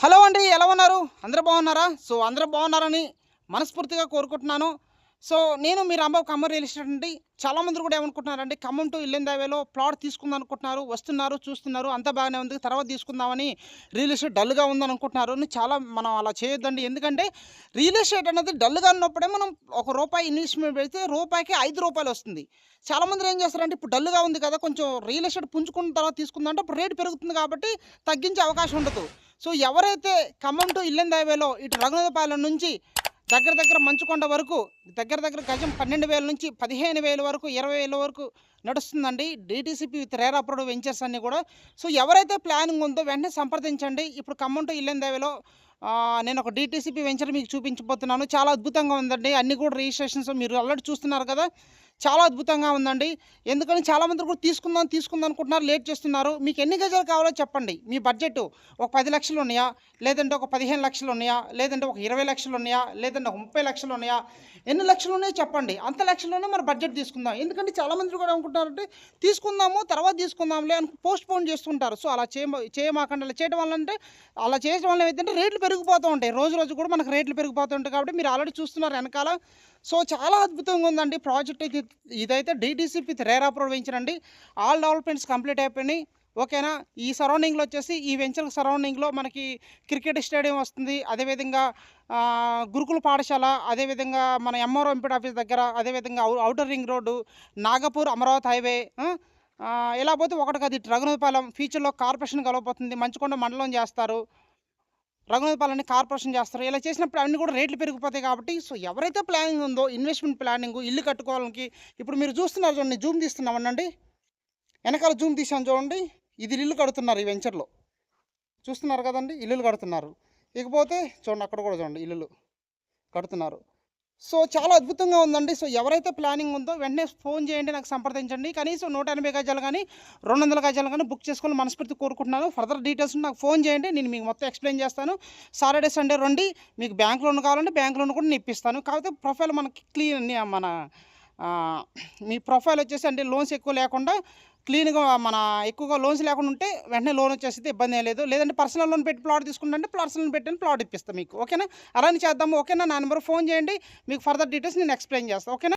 Hello అండి ఎలా ఉన్నారు? అందరూ బాగున్నారా? సో అందరూ బాగున్నారని మనస్ఫూర్తిగా కోరుకుంటున్నాను. సో నేను మీ రాంబాబు ఖమ్మం రియల్ ఎస్టేట్ అండి. చాలామంది కూడా ఏమనుకుంటున్నారండి ఖమ్మం టు ఇల్లెందావేలో ప్లాట్ తీసుకుందాం అనుకుంటున్నారు వస్తున్నారు చూస్తున్నారు అంతా బాగానే ఉంది తర్వాత తీసుకుందామని రియల్ ఎస్టేట్ డల్గా ఉందని అనుకుంటున్నారు అని చాలా మనం అలా చేయొద్దండి. ఎందుకంటే రియల్ ఎస్టేట్ అనేది డల్గా ఉన్నప్పుడే మనం ఒక రూపాయి ఇన్వెస్ట్మెంట్ పెడితే రూపాయికి ఐదు రూపాయలు వస్తుంది. చాలామంది ఏం చేస్తారంటే ఇప్పుడు డల్గా ఉంది కదా కొంచెం రియల్ ఎస్టేట్ పుంజుకున్న తర్వాత తీసుకుందాం అంటే అప్పుడు రేటు పెరుగుతుంది కాబట్టి తగ్గించే అవకాశం ఉండదు. సో ఎవరైతే ఖమ్మం టు ఇల్లెంద ఇటు రఘునాథపాలెం నుంచి దగ్గర దగ్గర మంచుకొండ వరకు దగ్గర దగ్గర గజం పన్నెండు వేల నుంచి పదిహేను వేల వరకు ఇరవై వేల వరకు నడుస్తుందండి. DTCP with RERA approved ventures అన్నీ కూడా. సో ఎవరైతే ప్లానింగ్ ఉందో వెంటనే సంప్రదించండి. ఇప్పుడు ఖమ్మం టు ఇల్లెంద నేను ఒక డిటీసీపీ వెంచర్ మీకు చూపించబోతున్నాను. చాలా అద్భుతంగా ఉందండి. అన్ని కూడా రిజిస్ట్రేషన్స్ మీరు ఆల్రెడీ చూస్తున్నారు కదా. చాలా అద్భుతంగా ఉందండి. ఎందుకని చాలామంది కూడా తీసుకుందాం తీసుకుందాం అనుకుంటున్నారు లేట్ చేస్తున్నారు. మీకు ఎన్ని గజాలు కావాలో చెప్పండి. మీ బడ్జెట్ ఒక పది లక్షలు ఉన్నాయా? లేదంటే ఒక పదిహేను లక్షలు ఉన్నాయా? లేదంటే ఒక ఇరవై లక్షలు ఉన్నాయా? లేదంటే ఒక ముప్పై లక్షలు ఉన్నాయా? ఎన్ని లక్షలు ఉన్నాయో చెప్పండి. అంత లక్షల్లోనే మరి బడ్జెట్ తీసుకుందాం. ఎందుకంటే చాలామంది కూడా అనుకుంటారంటే తీసుకుందాము తర్వాత తీసుకుందాంలే అని పోస్ట్ పోన్ చేస్తుంటారు. సో అలా చేయ చేయమాకండి. అలా చేయడం వల్ల అంటే అలా చేయడం వల్ల ఏంటంటే రేట్లు పెరిగిపోతూ ఉంటాయి. రోజు రోజు కూడా మనకు రేట్లు పెరిగిపోతూ ఉంటాయి కాబట్టి మీరు ఆల్రెడీ చూస్తున్నారు వెనకాల. సో చాలా అద్భుతంగా ఉందండి. ప్రాజెక్ట్ అయితే ఇదైతే విత్ రేరా అప్రోడ్ అండి ఆల్ డెవలప్మెంట్స్ కంప్లీట్ అయిపోయినాయి. ఓకేనా? ఈ సరౌండింగ్లో వచ్చేసి ఈ వెంచర్ సరౌండింగ్లో మనకి క్రికెట్ స్టేడియం వస్తుంది. అదేవిధంగా గురుకుల పాఠశాల అదేవిధంగా మన ఎంఆర్ఓ ఎంపీడ్ ఆఫీస్ దగ్గర అదేవిధంగా outer ring road Nagpur Amaravati highway ఇలా పోతే ఒకటి కాదు. రఘునపాలెం ఫ్యూచర్లో కార్పొరేషన్ కలవబోతుంది. మంచుకొండ మండలం చేస్తారు. రఘునాథపాలని కార్పొరేషన్ చేస్తారు. ఇలా చేసినప్పుడు అన్ని కూడా రేట్లు పెరిగిపోతాయి కాబట్టి సో ఎవరైతే ప్లానింగ్ ఉందో ఇన్వెస్ట్మెంట్ ప్లానింగ్ ఇల్లు కట్టుకోవాలనికి ఇప్పుడు మీరు చూస్తున్నారు చూడండి జూమ్ తీస్తున్నామనండి వెనకాల జూమ్ తీసాను చూడండి ఇది ఇల్లు కడుతున్నారు ఈ వెంచర్లో చూస్తున్నారు కదండి ఇల్లులు కడుతున్నారు. ఇకపోతే చూడండి అక్కడ కూడా చూడండి ఇల్లులు కడుతున్నారు. సో చాలా అద్భుతంగా ఉందండి. సో ఎవరైతే ప్లానింగ్ ఉందో వెంటనే ఫోన్ చేయండి నాకు సంప్రదించండి. కనీసం నూట ఎనభై గజాలు కానీ రెండు వందల గజాలు కానీ బుక్ చేసుకోవాలని మనస్ఫూర్తి కోరుకుంటున్నాను. ఫర్దర్ డీటెయిల్స్ నాకు ఫోన్ చేయండి నేను మీకు మొత్తం ఎక్స్ప్లెయిన్ చేస్తాను. సాటర్డే సండే రండి మీకు బ్యాంక్ లోన్ కావాలంటే బ్యాంక్ లోన్ కూడా నేను ఇప్పిస్తాను. కాకపోతే ప్రొఫైల్ మనకి క్లీన్ మన మీ ప్రొఫైల్ వచ్చేసి అంటే లోన్స్ ఎక్కువ లేకుండా క్లీన్గా మన ఎక్కువగా లోన్స్ లేకుండా ఉంటే వెంటనే లోన్ వచ్చేస్తే ఇబ్బంది ఏం లేదు. లేదంటే పర్సనల్ లోన్ పెట్టి ప్లాట్ తీసుకుంటే పర్సనల్ లోన్ పెట్టి ప్లాట్ ఇప్పిస్తాను మీకు. ఓకేనా? అలానే చేద్దాము. ఓకేనా? నా నెంబర్ ఫోన్ చేయండి. మీకు ఫర్దర్ డీటెయిల్స్ నేను ఎక్స్ప్లెయిన్ చేస్తాను ఓకేనా?